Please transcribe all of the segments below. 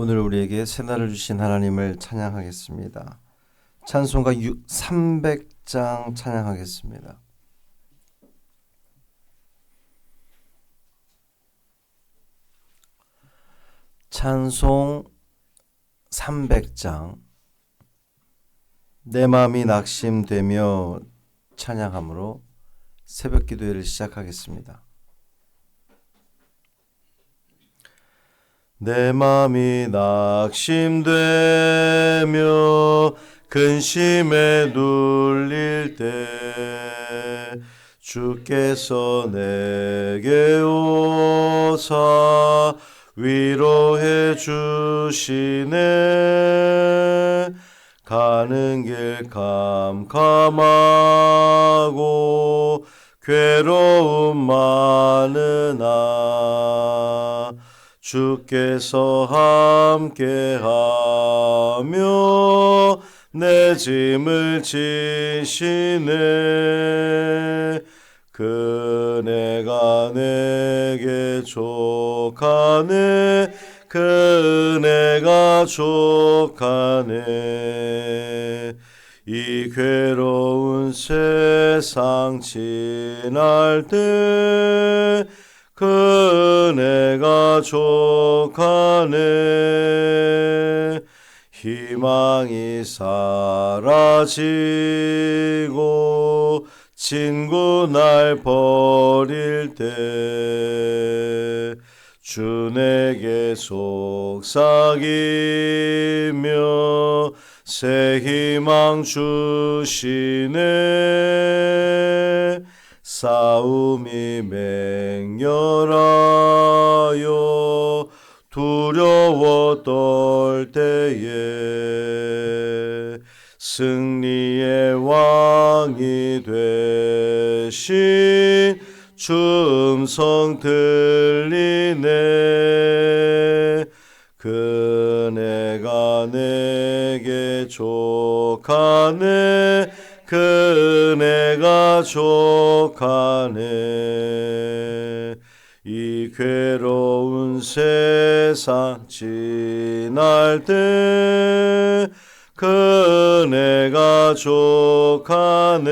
오늘 우리에게 새날을 주신 하나님을 찬양하겠습니다. 찬송가 300장 찬양하겠습니다. 찬송 300장 내 마음이 낙심되며 찬양함으로 새벽 기도회를 시작하겠습니다. 내 마음이 낙심되며 근심에 눌릴 때 주께서 내게 오사 위로해 주시네. 가는 길 캄캄하고 괴로움 많으나 주께서 함께하며 내 짐을 지시네. 그네가 내게 족하네. 그네가 족하네. 이 괴로운 세상 지날 때 그네가 족하네. 희망이 사라지고 친구 날 버릴 때 주에게 속삭이며 새 희망 주시네 싸움이 맹렬하여 두려워 떨 때에 승리의 왕이 되신 춤성 들리네. 그네가 내게 족하네 그네가 족하네. 이 괴로운 세상 지날 때 그네가 족하네.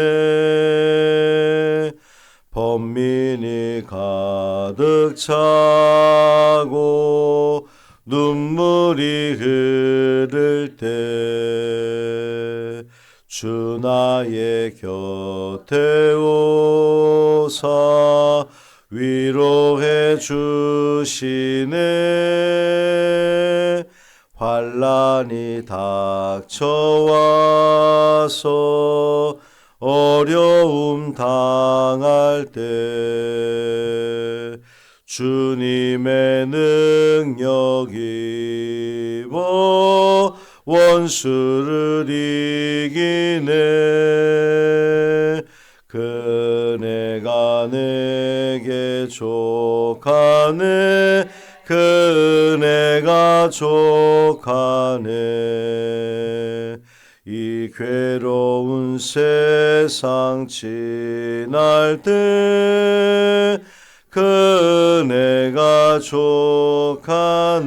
번민이 가득 차고 눈물이 흐를 때 주 나의 곁에 오사 위로해 주시네. 환란이 닥쳐와서 어려움 당할 때 주님의 능력 입어 원수를 이기네. 그네가 내게 족하네. 그네가 족하네. 이 괴로운 세상 지날 때 그네가 족하네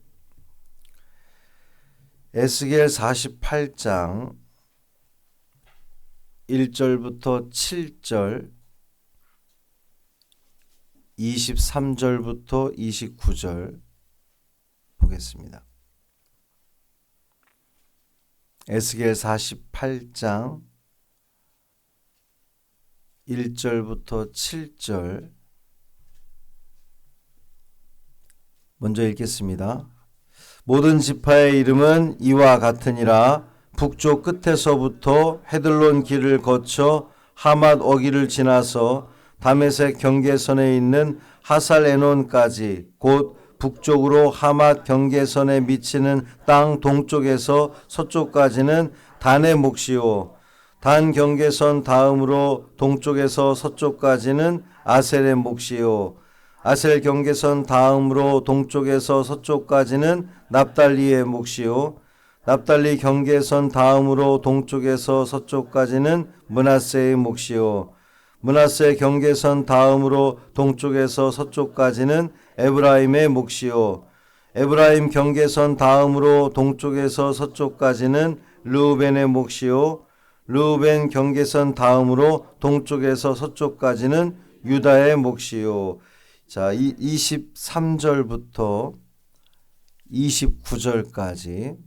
에스겔 48장 1절부터 7절 23절부터 29절 보겠습니다. 에스겔 48장 1절부터 7절 먼저 읽겠습니다. 모든 지파의 이름은 이와 같으니라. 북쪽 끝에서부터 헤들론 길을 거쳐 하맛 어기를 지나서 다메섹 경계선에 있는 하살 에논까지 곧 북쪽으로 하맛 경계선에 미치는 땅 동쪽에서 서쪽까지는 단의 몫이요. 단 경계선 다음으로 동쪽에서 서쪽까지는 아셀의 몫이요 아셀 경계선 다음으로 동쪽에서 서쪽까지는 납달리의 몫이요. 납달리 경계선 다음으로 동쪽에서 서쪽까지는 문하세의 몫이요. 문하세 경계선 다음으로 동쪽에서 서쪽까지는 에브라임의 몫이요. 에브라임 경계선 다음으로 동쪽에서 서쪽까지는 르우벤의 몫이요. 르우벤 경계선 다음으로 동쪽에서 서쪽까지는 유다의 몫이요 자, 23절부터 29절까지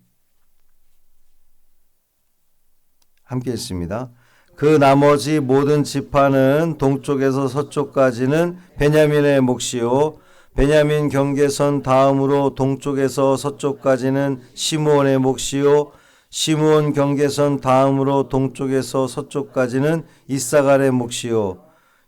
함께 했습니다. 그 나머지 모든 지파는 동쪽에서 서쪽까지는 베냐민의 몫이요. 베냐민 경계선 다음으로 동쪽에서 서쪽까지는 시므온의 몫이요. 시므온 경계선 다음으로 동쪽에서 서쪽까지는 이사갈의 몫이요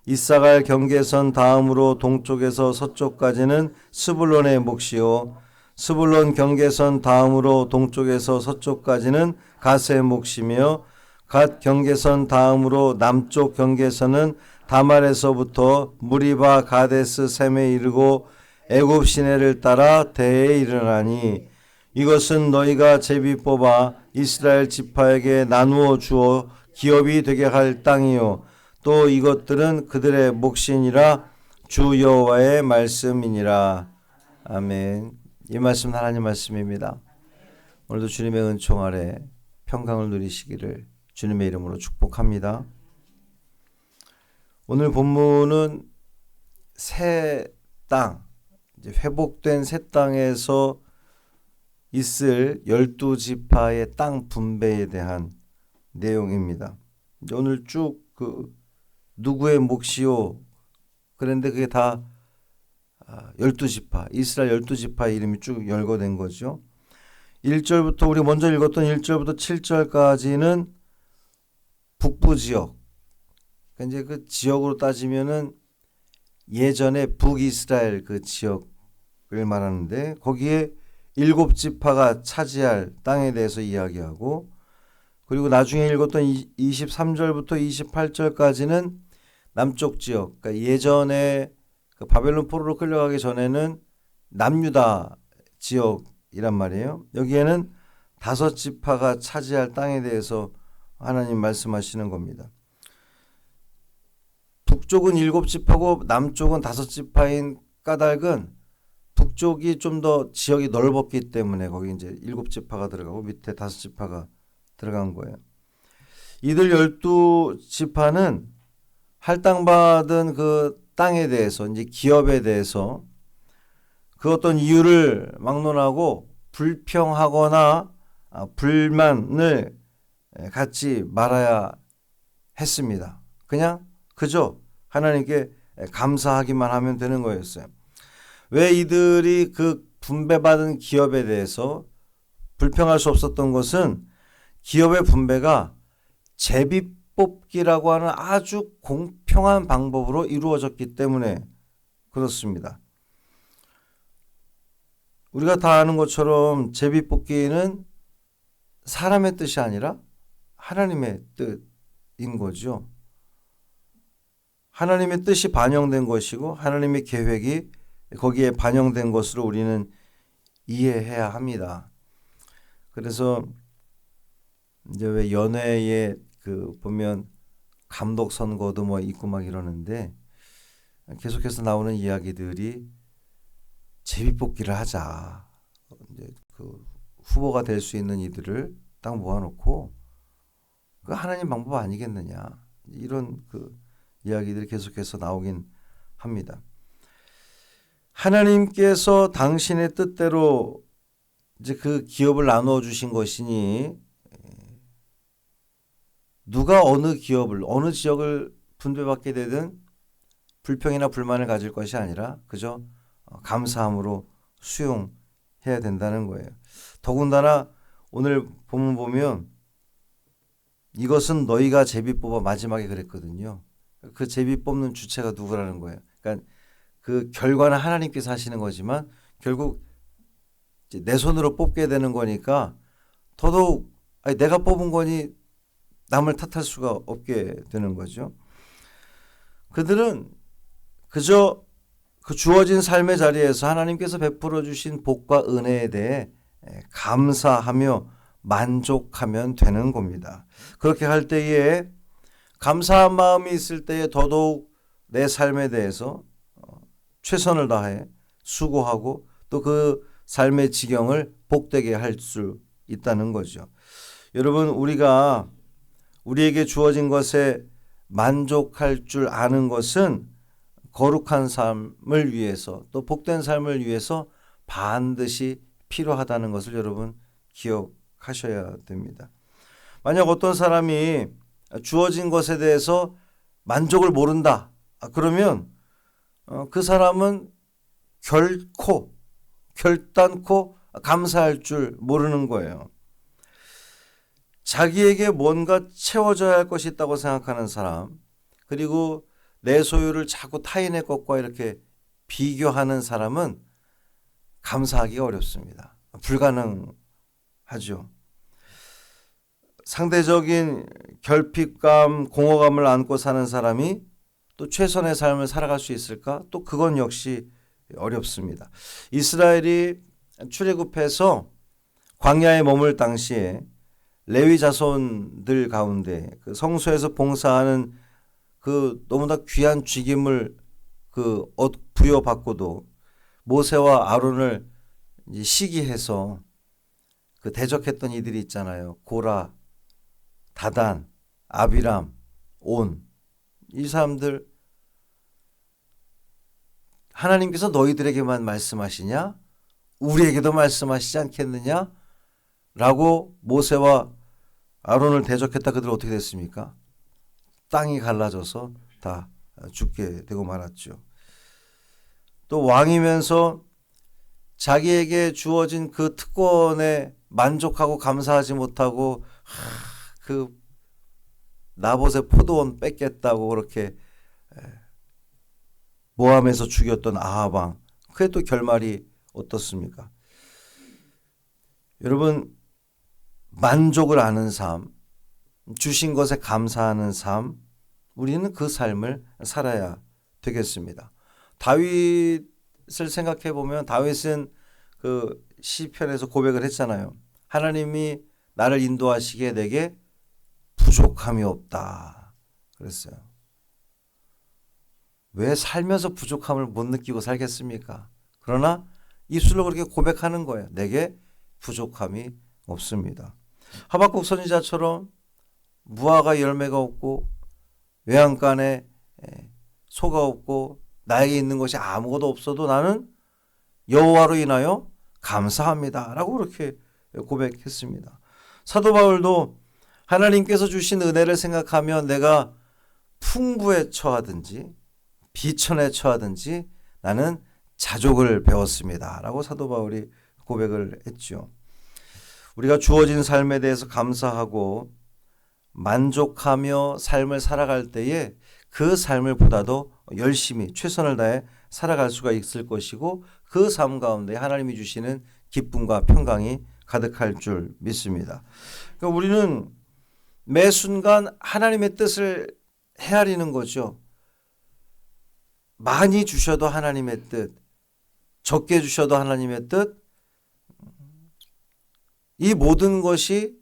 이사갈 경계선 다음으로 동쪽에서 서쪽까지는 스불론의 몫이요. 스불론 경계선 다음으로 동쪽에서 서쪽까지는 가세의 몫이며 갓 경계선 다음으로 남쪽 경계선은 다말에서부터 무리바 가데스 셈에 이르고 애굽 시내를 따라 대에 이르나니 이것은 너희가 제비 뽑아 이스라엘 지파에게 나누어 주어 기업이 되게 할 땅이요 또 이것들은 그들의 몫이니라 주 여호와의 말씀이니라 아멘 이 말씀 하나님 말씀입니다 오늘도 주님의 은총 아래 평강을 누리시기를 주님의 이름으로 축복합니다. 오늘 본문은 새 땅, 회복된 새 땅에서 있을 열두 지파의 땅 분배에 대한 내용입니다. 오늘 쭉 그 누구의 몫이요? 그런데 그게 다 아, 열두 지파, 이스라엘 열두 지파 이름이 쭉 열거된 거죠. 1절부터 우리 먼저 읽었던 1절부터 7절까지는 북부 지역. 그러니까 이제 그 지역으로 따지면은 예전에 북이스라엘 그 지역을 말하는데 거기에 일곱 지파가 차지할 땅에 대해서 이야기하고 그리고 나중에 읽었던 23절부터 28절까지는 남쪽 지역, 그러니까 예전에 그 바벨론 포로로 끌려가기 전에는 남유다 지역이란 말이에요. 여기에는 다섯 지파가 차지할 땅에 대해서 하나님 말씀하시는 겁니다. 북쪽은 일곱 지파고 남쪽은 다섯 지파인 까닭은 북쪽이 좀 더 지역이 넓었기 때문에 거기 이제 일곱 지파가 들어가고 밑에 다섯 지파가 들어간 거예요. 이들 열두 지파는 할당받은 그 땅에 대해서 이제 기업에 대해서 그 어떤 이유를 막론하고 불평하거나 아, 불만을 예, 갖지 말아야 했습니다. 그냥 그저 하나님께 감사하기만 하면 되는 거였어요. 왜 이들이 그 분배받은 기업에 대해서 불평할 수 없었던 것은 기업의 분배가 제비 뽑기라고 하는 아주 공평한 방법으로 이루어졌기 때문에 그렇습니다. 우리가 다 아는 것처럼 제비 뽑기는 사람의 뜻이 아니라 하나님의 뜻인 거죠. 하나님의 뜻이 반영된 것이고 하나님의 계획이 거기에 반영된 것으로 우리는 이해해야 합니다. 그래서 이제 왜 연애에 그 보면 감독 선거도 뭐 있고 막 이러는데 계속해서 나오는 이야기들이 제비뽑기를 하자. 이제 그 후보가 될 수 있는 이들을 딱 모아놓고 그 하나님 방법 아니겠느냐 이런 그 이야기들이 계속해서 나오긴 합니다. 하나님께서 당신의 뜻대로 이제 그 기업을 나누어 주신 것이니 누가 어느 기업을 어느 지역을 분배받게 되든 불평이나 불만을 가질 것이 아니라 그저 어, 감사함으로 수용해야 된다는 거예요. 더군다나 오늘 본문 보면 이것은 너희가 제비 뽑아 마지막에 그랬거든요. 그 제비 뽑는 주체가 누구라는 거예요. 그러니까 그 결과는 하나님께서 하시는 거지만 결국 내 손으로 뽑게 되는 거니까 더더욱 아니 내가 뽑은 거니 남을 탓할 수가 없게 되는 거죠. 그들은 그저 그 주어진 삶의 자리에서 하나님께서 베풀어 주신 복과 은혜에 대해 감사하며 만족하면 되는 겁니다. 그렇게 할 때에 감사한 마음이 있을 때에 더더욱 내 삶에 대해서 어, 최선을 다해 수고하고 또 그 삶의 지경을 복되게 할 수 있다는 거죠. 여러분 우리가 우리에게 주어진 것에 만족할 줄 아는 것은 거룩한 삶을 위해서 또 복된 삶을 위해서 반드시 필요하다는 것을 여러분 기억하셔야 됩니다. 만약 어떤 사람이 주어진 것에 대해서 만족을 모른다. 아, 그러면 어, 그 사람은 결코 결단코 감사할 줄 모르는 거예요. 자기에게 뭔가 채워져야 할 것이 있다고 생각하는 사람, 그리고 내 소유를 자꾸 타인의 것과 이렇게 비교하는 사람은 감사하기가 어렵습니다. 불가능하죠. 상대적인 결핍감, 공허감을 안고 사는 사람이 또 최선의 삶을 살아갈 수 있을까? 또 그건 역시 어렵습니다. 이스라엘이 출애굽해서 광야에 머물 당시에 레위 자손들 가운데 그 성소에서 봉사하는 그 너무나 귀한 쥐김을 그 부여받고도 모세와 아론을 시기해서 그 대적했던 이들이 있잖아요. 고라, 다단, 아비람, 온. 이 사람들 하나님께서 너희들에게만 말씀하시냐? 우리에게도 말씀하시지 않겠느냐? 라고 모세와 아론을 대적했다 그들 어떻게 됐습니까? 땅이 갈라져서 다 죽게 되고 말았죠. 또 왕이면서 자기에게 주어진 그 특권에 만족하고 감사하지 못하고 그 나봇의 포도원 뺏겠다고 그렇게 모함에서 죽였던 아하방 그의 또 결말이 어떻습니까? 여러분 만족을 아는 삶, 주신 것에 감사하는 삶, 우리는 그 삶을 살아야 되겠습니다. 다윗을 생각해 보면 다윗은 그 시편에서 고백을 했잖아요. 하나님이 나를 인도하시기에 내게 부족함이 없다. 그랬어요. 왜 살면서 부족함을 못 느끼고 살겠습니까? 그러나 입술로 그렇게 고백하는 거예요. 내게 부족함이 없습니다. 하박국 선지자처럼 무화과 열매가 없고 외양간에 소가 없고 나에게 있는 것이 아무것도 없어도 나는 여호와로 인하여 감사합니다라고 그렇게 고백했습니다. 사도 바울도 하나님께서 주신 은혜를 생각하면 내가 풍부에 처하든지 비천에 처하든지 나는 자족을 배웠습니다라고 사도 바울이 고백을 했죠. 우리가 주어진 삶에 대해서 감사하고 만족하며 삶을 살아갈 때에 그 삶을 보다도 열심히 최선을 다해 살아갈 수가 있을 것이고 그 삶 가운데 하나님이 주시는 기쁨과 평강이 가득할 줄 믿습니다. 그러니까 우리는 매 순간 하나님의 뜻을 헤아리는 거죠. 많이 주셔도 하나님의 뜻, 적게 주셔도 하나님의 뜻, 이 모든 것이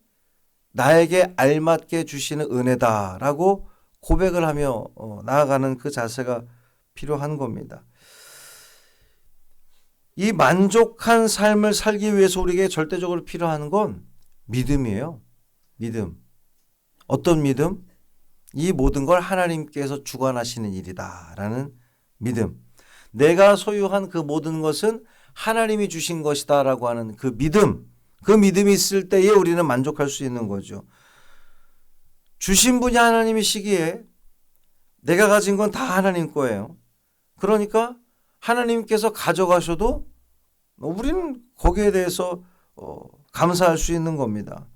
나에게 알맞게 주시는 은혜다라고 고백을 하며 어, 나아가는 그 자세가 필요한 겁니다. 이 만족한 삶을 살기 위해서 우리에게 절대적으로 필요한 건 믿음이에요. 믿음. 어떤 믿음? 이 모든 걸 하나님께서 주관하시는 일이다라는 믿음. 내가 소유한 그 모든 것은 하나님이 주신 것이다라고 하는 그 믿음, 그 믿음이 있을 때에 우리는 만족할 수 있는 거죠. 주신 분이 하나님이시기에 내가 가진 건 다 하나님 거예요. 그러니까 하나님께서 가져가셔도 우리는 거기에 대해서 어, 감사할 수 있는 겁니다.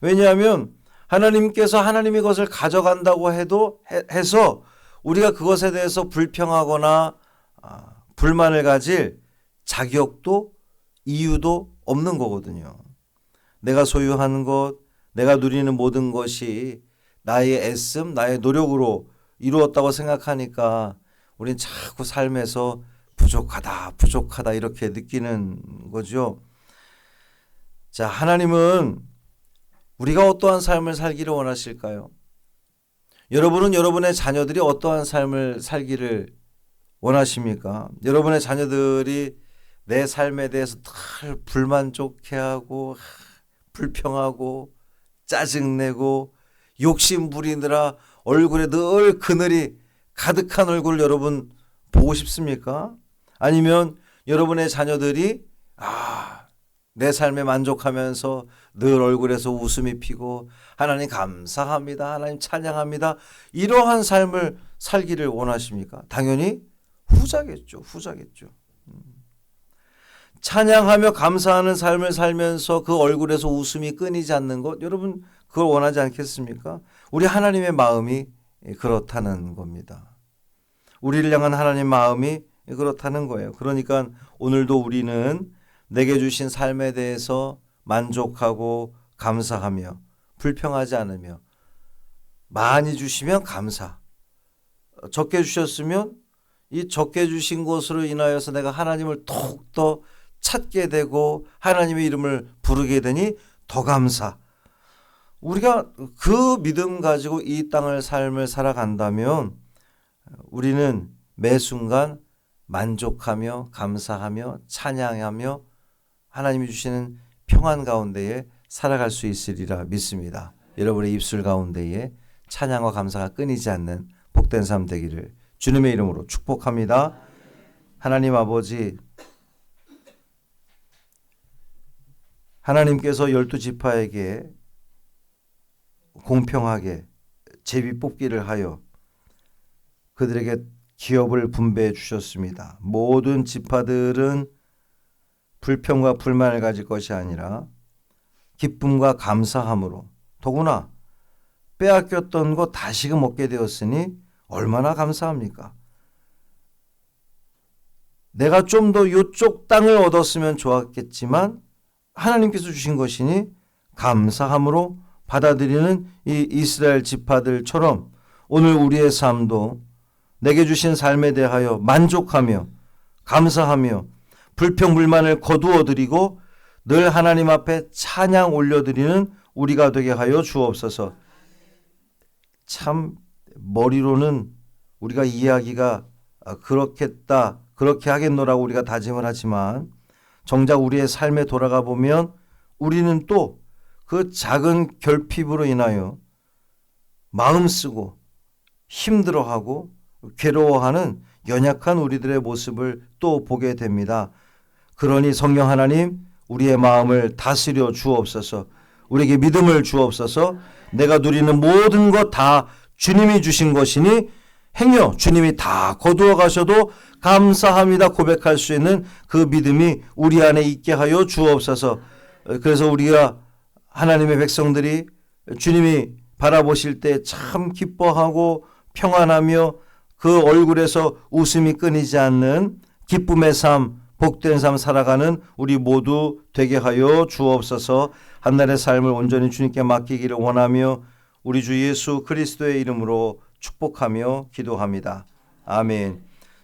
왜냐하면 하나님께서 하나님의 것을 가져간다고 해도 해, 서 우리가 그것에 대해서 불평하거나 아, 불만을 가질 자격도 이유도 없는 거거든요. 내가 소유하는 것, 내가 누리는 모든 것이 나의 애씀, 나의 노력으로 이루었다고 생각하니까 우린 자꾸 삶에서 부족하다, 부족하다 이렇게 느끼는 거죠. 자, 하나님은 우리가 어떠한 삶을 살기를 원하실까요? 여러분은 여러분의 자녀들이 어떠한 삶을 살기를 원하십니까? 여러분의 자녀들이 내 삶에 대해서 늘 불만족해하고 불평하고 짜증내고 욕심 부리느라 얼굴에 늘 그늘이 가득한 얼굴 여러분 보고 싶습니까? 아니면 여러분의 자녀들이 아, 내 삶에 만족하면서 늘 얼굴에서 웃음이 피고 하나님 감사합니다. 하나님 찬양합니다. 이러한 삶을 살기를 원하십니까? 당연히 후자겠죠. 후자겠죠. 음. 찬양하며 감사하는 삶을 살면서 그 얼굴에서 웃음이 끊이지 않는 것 여러분 그걸 원하지 않겠습니까? 우리 하나님의 마음이 그렇다는 겁니다. 우리를 향한 하나님 마음이 그렇다는 거예요. 그러니까 오늘도 우리는 내게 주신 삶에 대해서 만족하고 감사하며 불평하지 않으며 많이 주시면 감사. 적게 주셨으면 이 적게 주신 것으로 인하여서 내가 하나님을 더욱더 찾게 되고 하나님의 이름을 부르게 되니 더 감사. 우리가 그 믿음 가지고 이 땅을 삶을 살아간다면 우리는 매 순간 만족하며 감사하며 찬양하며 하나님이 주시는 평안 가운데에 살아갈 수 있으리라 믿습니다. 여러분의 입술 가운데에 찬양과 감사가 끊이지 않는 복된 삶 되기를 주님의 이름으로 축복합니다. 하나님 아버지 하나님께서 열두 지파에게 공평하게 제비 뽑기를 하여 그들에게 기업을 분배해 주셨습니다. 모든 지파들은 불평과 불만을 가질 것이 아니라 기쁨과 감사함으로 더구나 빼앗겼던 것 다시금 얻게 되었으니 얼마나 감사합니까? 내가 좀 더 이쪽 땅을 얻었으면 좋았겠지만 하나님께서 주신 것이니 감사함으로 받아들이는 이 이스라엘 지파들처럼 오늘 우리의 삶도 내게 주신 삶에 대하여 만족하며 감사하며 불평 불만을 거두어 드리고 늘 하나님 앞에 찬양 올려 드리는 우리가 되게 하여 주옵소서. 참 머리로는 우리가 이해하기가 그렇겠다, 그렇게 하겠노라고 우리가 다짐을 하지만 정작 우리의 삶에 돌아가 보면 우리는 또 그 작은 결핍으로 인하여 마음 쓰고 힘들어하고 괴로워하는 연약한 우리들의 모습을 또 보게 됩니다. 그러니 성령 하나님 우리의 마음을 다스려 주옵소서. 우리에게 믿음을 주옵소서. 내가 누리는 모든 것 다 주님이 주신 것이니 행여 주님이 다 거두어 가셔도 감사합니다 고백할 수 있는 그 믿음이 우리 안에 있게 하여 주옵소서. 그래서 우리가 하나님의 백성들이 주님이 바라보실 때 참 기뻐하고 평안하며 그 얼굴에서 웃음이 끊이지 않는 기쁨의 삶, 복된 삶 살아가는 우리 모두 되게 하여 주옵소서 한 날의 삶을 온전히 주님께 맡기기를 원하며 우리 주 예수 그리스도의 이름으로 축복하며 기도합니다. 아멘.